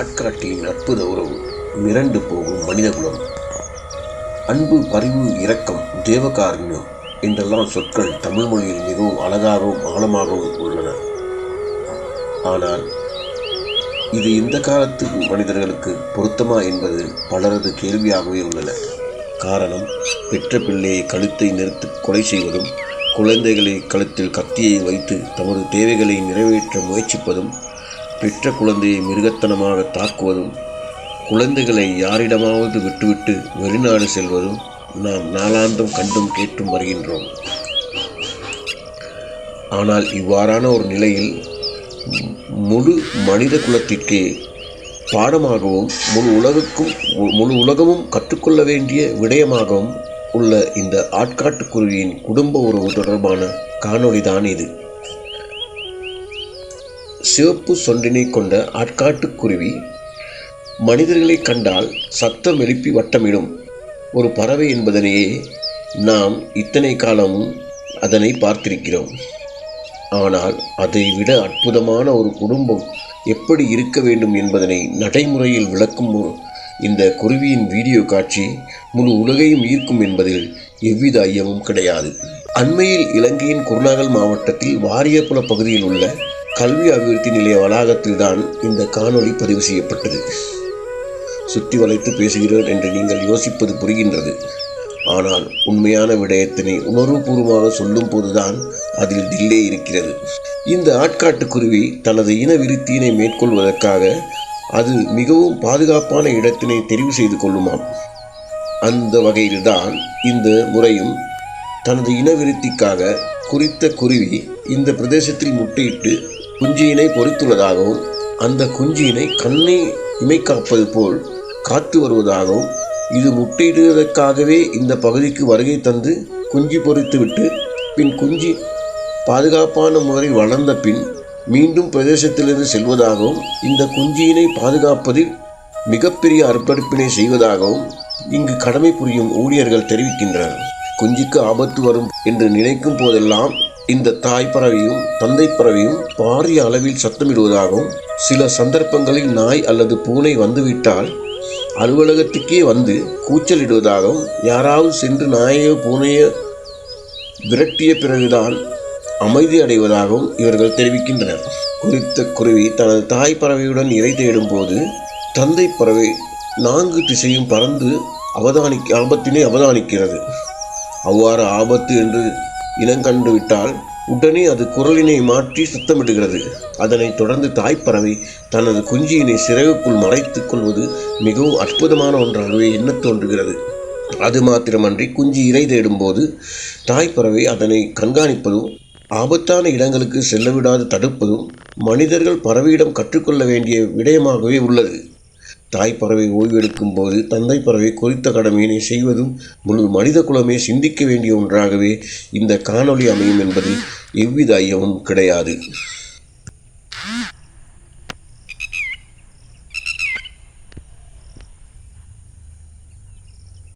ஆட்காட்டியின் அற்புத உறவு மிரண்டு போகும் மனிதகுலம் அன்பு பரிவு இரக்கம் தேவகாருண்யம் என்றெல்லாம் சொற்கள் தமிழ் மொழியில் மிகவும் அழகாகவும் ஆழமாகவும் உள்ளன. ஆனால் இது இந்த காலத்து மனிதர்களுக்கு பொருத்தமா என்பது பலரது கேள்வியாகவே உள்ளன. காரணம் பெற்ற பிள்ளையை கழுத்தை நிறுத்து கொலை செய்வதும் குழந்தைகளை கழுத்தில் கத்தியை வைத்து தமது தேவைகளை நிறைவேற்ற முயற்சிப்பதும் பெற்ற குழந்தையை மிருகத்தனமாக தாக்குவதும் குழந்தைகளை யாரிடமாவது விட்டுவிட்டு வெளிநாடு செல்வதும் நாம் நாளாந்தும் கண்டும் கேட்டும் வருகின்றோம். ஆனால் இவ்வாறான ஒரு நிலையில் முழு மனித குலத்திற்கே பாடமாகவும் முழு உலகுக்கும் முழு உலகமும் கற்றுக்கொள்ள வேண்டிய விடயமாகவும் உள்ள இந்த ஆட்காட்டுக்குருவியின் குடும்ப உறவு தொடர்பான காணொளிதான் இது. சிவப்பு சொண்டினை கொண்ட ஆட்காட்டுக்குருவி மனிதர்களை கண்டால் சத்தம் எழுப்பி வட்டமிடும். ஒரு பறவை என்பதனையே நாம் இத்தனை காலமும் அதனை பார்த்திருக்கிறோம். ஆனால் அதை விட அற்புதமான ஒரு குடும்பம் எப்படி இருக்க வேண்டும் என்பதனை நடைமுறையில் விளக்கும் இந்த குருவியின் வீடியோ காட்சி முழு உலகையும் ஈர்க்கும் என்பதில் எவ்வித ஐயமும் கிடையாது. அண்மையில் இலங்கையின் குருநாகல் மாவட்டத்தில் வாரியப்புல பகுதியில் உள்ள கல்வி அபிவிருத்தி நிலைய வளாகத்தில்தான் இந்த காணொளி பதிவு செய்யப்பட்டது. சுற்றி வளைத்து பேசுகிறேன் என்று நீங்கள் யோசிப்பது புரிகின்றது. ஆனால் உண்மையான விடயத்தினை உணர்வுபூர்வமாக சொல்லும் போதுதான் அதில் தில்லே இருக்கிறது. இந்த ஆட்காட்டுக்குருவி தனது இன விருத்தியினை மேற்கொள்வதற்காக அது மிகவும் பாதுகாப்பான இடத்தினை தெரிவு செய்து கொள்ளுமாம். அந்த வகையில்தான் இந்த முறையும் தனது இனவிருத்திக்காக குறித்த குருவி இந்த பிரதேசத்தில் முட்டையிட்டு குஞ்சியினை பொறித்துள்ளதாகவும் அந்த குஞ்சியினை கண்ணை இமைக்காப்பது போல் காத்து வருவதாகவும் இது முட்டையிடுவதற்காகவே இந்த பகுதிக்கு வருகை தந்து குஞ்சு பொறித்துவிட்டு பின் குஞ்சு பாதுகாப்பான முறையில் வளர்ந்த பின் மீண்டும் பிரதேசத்திலிருந்து செல்வதாகவும் இந்த குஞ்சியினை பாதுகாப்பதில் மிகப்பெரிய அர்ப்பணிப்பினை செய்வதாகவும் இங்கு கடமை புரியும் ஊழியர்கள் தெரிவிக்கின்றனர். குஞ்சுக்கு ஆபத்து வரும் என்று நினைக்கும் போதெல்லாம் இந்த தாய் பறவையும் தந்தை பறவையும் பாரிய அளவில் சத்தமிடுவதாகவும் சில சந்தர்ப்பங்களில் நாய் அல்லது பூனை வந்துவிட்டால் அலுவலகத்துக்கே வந்து கூச்சலிடுவதாகவும் யாராவது சென்று நாயையோ பூனையோ விரட்டிய பிறகுதான் அமைதி அடைவதாகவும் இவர்கள் தெரிவிக்கின்றனர். குறித்த குருவி தனது தாய் பறவையுடன் இறை தேடும் போது தந்தை பறவை நான்கு திசையும் பறந்து அவதானிக்க ஆபத்தினை அவதானிக்கிறது. அவ்வாறு ஆபத்து என்று இனங்கண்டு விட்டால் உடனே அது குரலினை மாற்றி சத்தமிடுகிறது. அதனைத் தொடர்ந்து தாய்ப்பறவை தனது குஞ்சியினை சிறகுக்குள் மறைத்துக் கொள்வது மிகவும் அற்புதமான ஒன்றாகவே எண்ணத் தோன்றுகிறது. அது மாத்திரமன்றி குஞ்சு இறை தேடும்போது தாய்ப்பறவை அதனை கண்காணிப்பதும் ஆபத்தான இடங்களுக்கு செல்லவிடாது தடுப்பதும் மனிதர்கள் பறவையிடம் கற்றுக்கொள்ள வேண்டிய விடயமாகவே உள்ளது. தாய் பறவை ஓய்வெடுக்கும் போது தந்தை பறவை குறித்த கடமையினை செய்வதும் முழு மனித குலமே சிந்திக்க வேண்டிய ஒன்றாகவே இந்த காணொளி அமையும் என்பதில் எவ்வித ஐயமும் கிடையாது.